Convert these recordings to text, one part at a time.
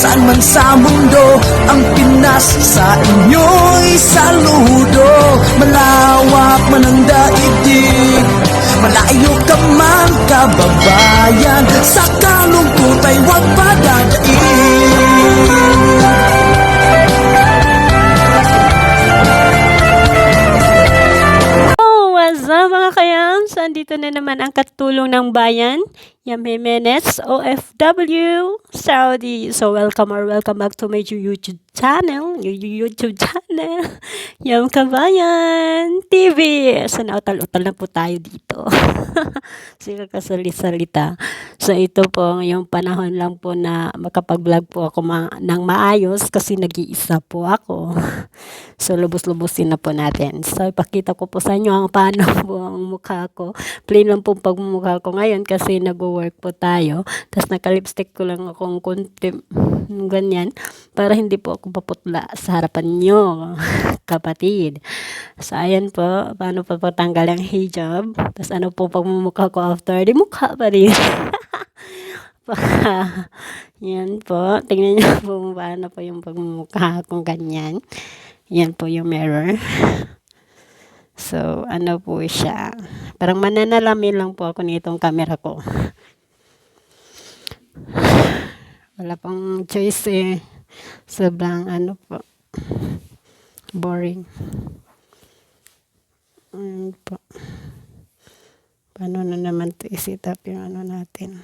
Saan man sa mundo Ang Pinas sa inyo'y saludo. Malawak man ang daigdig Malayo ka man kababayan. Sa kalungkot ay huwag padadaig Oh, what's up mga kayams? Andito na naman ang katulong ng bayan, Yam Jimenez, OFW, Saudi. So, welcome or welcome back to my YouTube channel, YouTube channel, Yam Kabayan TV. So, nautal-utal na po tayo dito. Sila kasalit-salita. So, ito po yung panahon lang po na makapag-vlog po ako ma- ng maayos kasi nag-iisa po ako. So, lubos-lubusin na po natin. So, ipakita ko po sa inyo ang paano po ang mukha ko. Plain lang po pagmumukha ko ngayon kasi nag-work po tayo. Tapos naka-lipstick ko lang akong konti, ganyan, para hindi po ako paputla sa harapan nyo, kapatid. So, ayan po, paano po patanggal ang hijab. Tapos ano po pagmumukha ko after, di mukha pa rin. Yan po. Tingnan niyo po paano po yung pagmumukha kung ganyan. Yan po yung mirror. So, ano po siya. Parang mananalamin lang po ako nitong camera ko. Wala pang choice eh. Sobrang ano po. Boring. Ayan po. Paano na naman to isit up yung ano natin.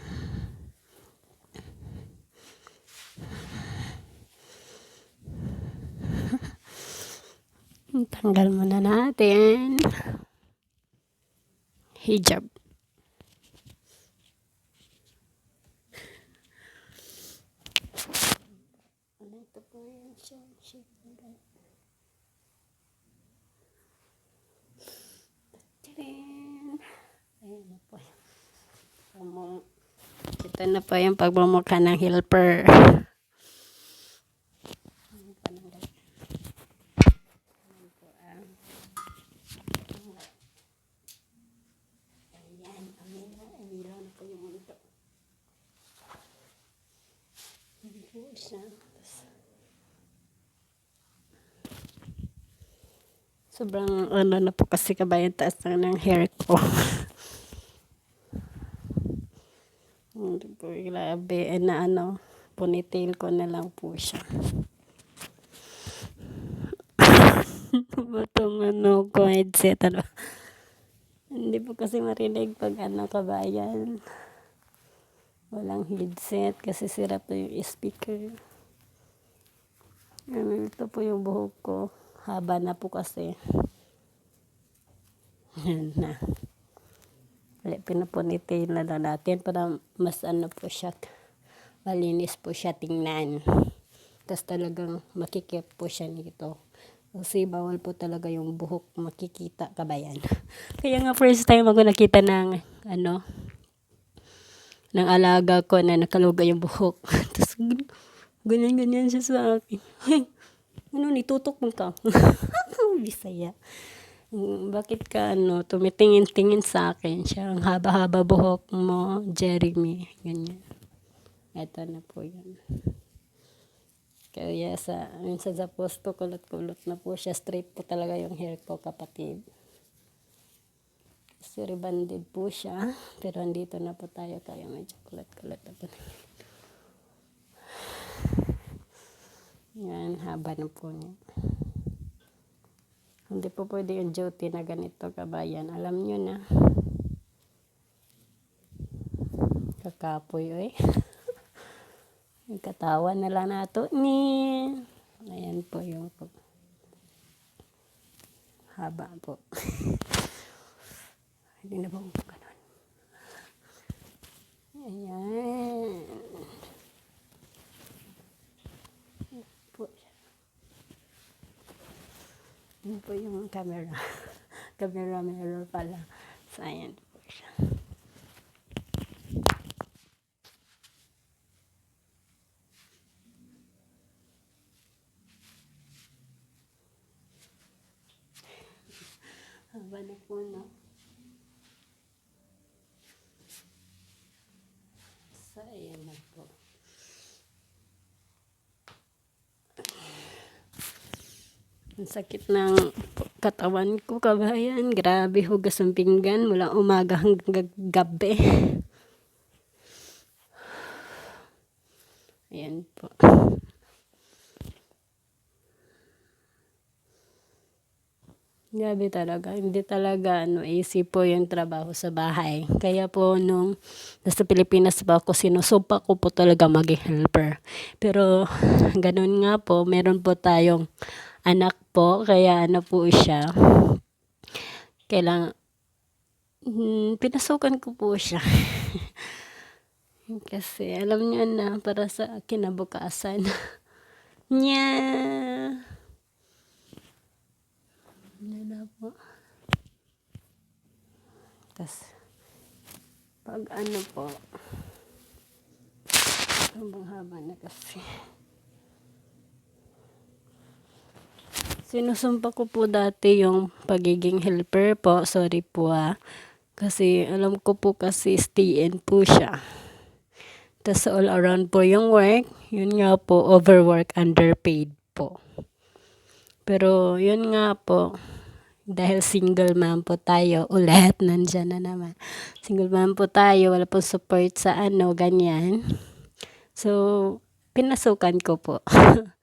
Tanggal muna natin. Hijab. Ito po yung shape. Tadaan! Ayan na po. Pamu- Ito na po yung pagmumukha ng helper. Ayan, na po yung mundo. Ayan po siya. Tas- Sobrang ano na po kasi kabayan taas na ng hair ko. Hindi po grabe. Eh, na ano, ponytail ko na lang po siya. Batong ano ko, headset. Ano. Hindi po kasi marinig pag ano kabayan. Walang headset kasi sira po yung speaker. Ano, ito po yung buhok ko. Haba na po kasi. Yan na. Wala, pinaponytail na lang natin para mas ano po siya. Malinis po siya tingnan. Tapos talagang makikip po siya nito. Kasi bawal po talaga yung buhok makikita kabayan. Kaya nga first time ako nakita ng ano ng alaga ko na nakaluga yung buhok. Tapos ganyan-ganyan siya sa akin. Ano ni tutok mo ka? Bisaya. Mm, Bakit ka ano, tumitingin-tingin sa akin siya. Ang haba-haba buhok mo, Jeremy. Ganyan. Ito na po yun. Kaya sa, minsan sa post ko, kulot-kulot na po siya. Straight po talaga yung hair ko, kapatid. Kasi po siya. Pero andito na po tayo, kaya medyo kulot-kulot na po. Yan, haba na po niya. Hindi po pwede yung duty na ganito, kabayan. Alam nyo na. Kakapoy, oy. Katawan na lang nato ni. Ayan po yung po. Haba po. Hindi na po ganun. Ayan. Yun po yung camera. camera mirror pala. So, ayan po siya. Haba na po, no? So, ayan na po. Ang sakit ng katawan ko, kabayan. Grabe, hugas ng pinggan mula umaga hanggang gabi. Ayan po. Grabe talaga. Hindi talaga ano, easy po yung trabaho sa bahay. Kaya po nung nasa Pilipinas pa ako, sinusumpa ko po talaga maging helper. Pero ganun nga po, meron po tayong anak po. Kaya ano po siya, kailangan, hmm, pinasukan ko po siya. Kasi alam niya na para sa kinabukasan. Nya. Yan na po. Tapos, pag ano po, habang haba na kasi. Sinusumpa ko po dati yung pagiging helper po. Sorry po ah. Kasi alam ko po kasi stay-in po siya. Tapos all around po yung work. Yun nga po, overwork, underpaid po. Pero yun nga po, dahil single mom po tayo, ulit, nandyan na naman. Single mom po tayo, wala po support sa ano, ganyan. So, pinasukan ko po.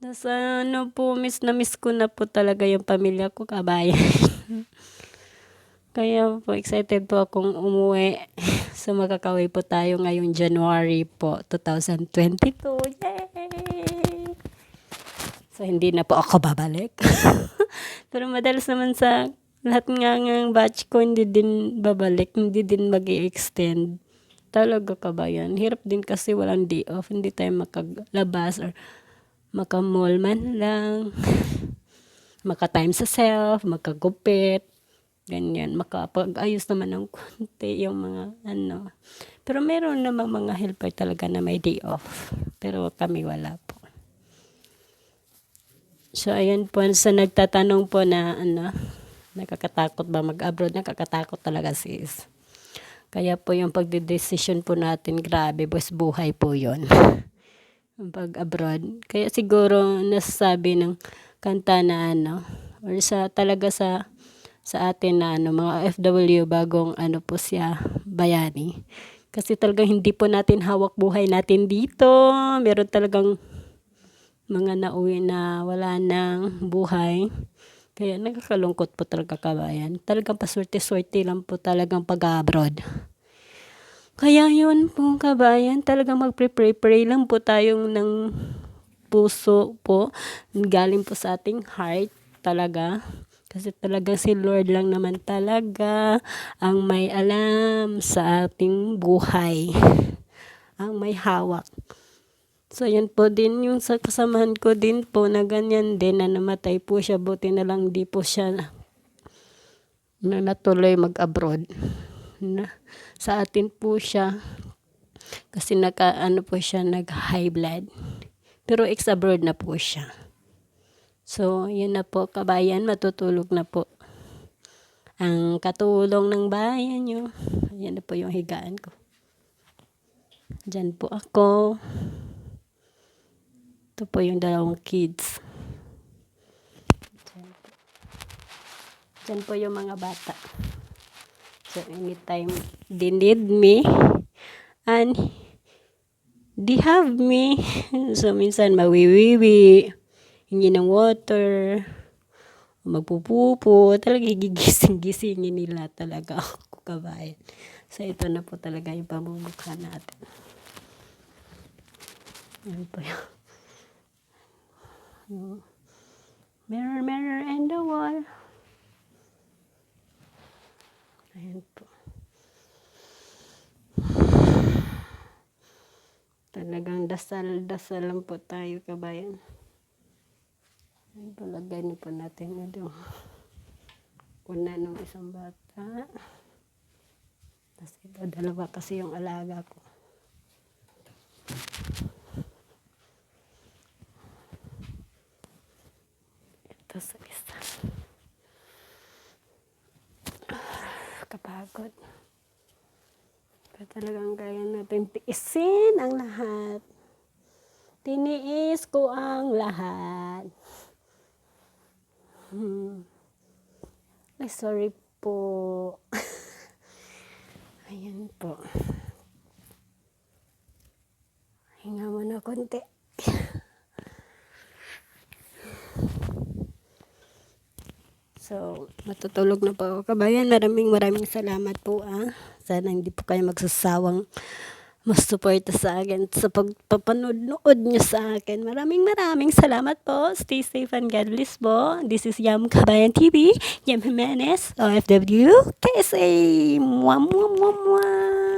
Tapos ano po, miss na miss ko na po talaga yung pamilya ko, kabayan. Kaya po, excited po akong umuwi. So, makakauwi po tayo ngayong January po, 2022. Yay! So, hindi na po ako babalik. Pero madalas naman sa lahat nga ng batch ko, hindi din babalik, hindi din mag extend Talaga kabayan. Hirap din kasi walang day off. Hindi tayo makaglabas or makamall man lang. Maka-time sa self, makagupit. Ganyan. Makapag-ayos naman ng konti yung mga ano. Pero meron namang mga helper talaga na may day off. Pero kami wala po. So, ayan po, sa nagtatanong po na, ano, nakakatakot ba mag-abroad? Nakakatakot talaga sis. Kaya po yung pagdedesisyon po natin, grabe, boss buhay po yon pag-abroad. Kaya siguro nasasabi ng kanta na ano, or sa talaga sa sa atin na ano, mga FW bagong ano po siya, bayani. Kasi talagang hindi po natin hawak buhay natin dito. Meron talagang mga nauwi na wala nang buhay. Kaya nakakalungkot po talaga kabayan. Talagang paswerte-swerte lang po talagang pag-abroad. Kaya yun po kabayan, talagang magpre-pray-pray lang po tayong ng puso po. Galing po sa ating heart talaga. Kasi talaga si Lord lang naman talaga ang may alam sa ating buhay. Ang may hawak. So, yan po din yung sa kasamahan ko din po na ganyan din na namatay po siya. Buti na lang di po siya na, na natuloy mag-abroad. Na, sa atin po siya. Kasi naka, ano po siya, nag-high blood. Pero ex-abroad na po siya. So, yun na po, kabayan, matutulog na po. Ang katulong ng bayan nyo. Yan na po yung higaan ko. Diyan po ako. Ito po yung dalawang kids. Diyan po. Diyan po yung mga bata. So, anytime they need me and they have me. So, minsan mawiwiwi, hingi ng water, magpupupo. Talaga gigising-gisingin nila talaga ako kabayan. So, ito na po talaga yung pamumukha natin. Yan po yung mirror, mirror in the wall. Ayan po. Talagang dasal-dasal lang po tayo, kabayan. Ayan po, lagay na po natin ito. Una nung isang bata. Tapos ito, dalawa kasi yung alaga ko. Ito sa isa. Ah, Kapagod. Kaya talagang kaya natin tiisin ang lahat. Tiniis ko ang lahat. Hmm. Ay, sorry po. Ayan po. Hinga mo na konti. So, matutulog na po ako kabayan. Maraming maraming salamat po ah. Sana hindi po kayo magsasawang mas suporta sa akin sa pagpapanood niyo sa akin. Maraming maraming salamat po. Stay safe and God bless po. This is Yam Kabayan TV. Yam Jimenez, OFW, KSA. Mwah, mwah, mwah, mwah.